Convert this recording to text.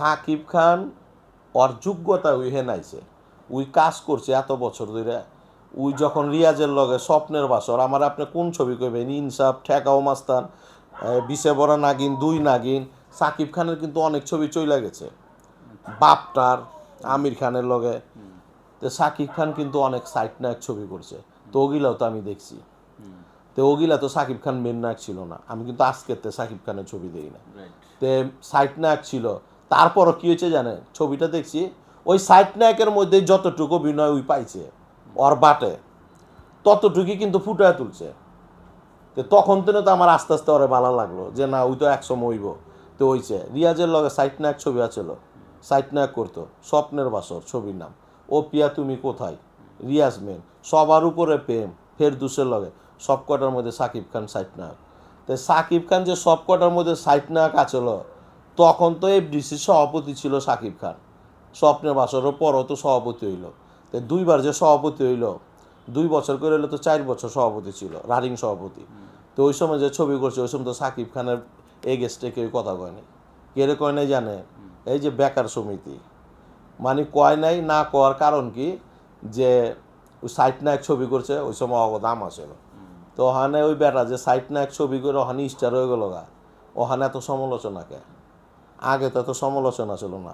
সাকিব খান ওর যোগ্যতা we হেনাইছে we কাজ করছে এত বছর ধরে উই যখন রিয়াজের লগে স্বপ্নের বাসর আমার আপনি কোন ছবি কইবেন? ইনসাফ ঠেকাও মাস্তান বিশে বড় নাগিন দুই নাগিন। সাকিব খানের কিন্তু অনেক ছবি চলে গেছে। বাপটার আমির খানের লগে। তো সাকিব খান কিন্তু অনেক সাইট নায়ক ছবি করছে। তো ওগুলাও তো আমি দেখছি। তো ওগুলা তো সাকিব খান মেন নায়ক ছিল না। আমি কিন্তু আজকের তে সাকিব খানের ছবি দেখি না। তে সাইট নায়ক ছিল। তারপরও কি হয়েছে জানেন? ছবিটা দেখছি, ওই সাইট নায়কের মধ্যে যতটুকু অভিনয় ওই পাইছে, ওর বাটে, ততটুকুই কিন্তু ফুটায় তুলছে। তো তখন তো আমার আস্তে আস্তে ওরে ভালো লাগল, যে না, ওই তো একসময় হইব, তো হইছে। রিয়াজের লগে সাইট নায়ক ছবি আছিল, সাইট নায়ক করতো, স্বপ্নের বাসর ছবির নাম। ও পিয়া, তুমি কোথায়? রিয়াজ মেন সবার উপরে প্রেম, ফেরদুসের লগে সব কটার মধ্যে সাকিব খান সাইট নায়ক। তো সাকিব খান যে সব কটার মধ্যে সাইট নায়ক আছিল তখন তো এফডিসি সভাপতি ছিল সাকিব খান। স্বপ্নের বাসরের পরও তো সভাপতি হইল। তো দুইবার যে সভাপতি হইল, দুই বছর করে হইলে তো চার বছর সভাপতি ছিল, রানিং সভাপতি। তো ওই সময় যে ছবি করছে, ওই সময় তো সাকিব খানের এগেস্টে কেউ কথা কয়নি কে কয় নাই জানে? এই যে বেকার সমিতি। মানে কয় নাই, না কওয়ার কারণ কি? যে ওই সাইট নায়ক ছবি করছে, ওই সময় দাম আসে তো ওখানে ওই বেটা যে সাইট নায়ক ছবি করে, ওখানে স্টার হয়ে গেল গা। ওখানে এত সমালোচনা কে? আগে তো এত সমালোচনা ছিল না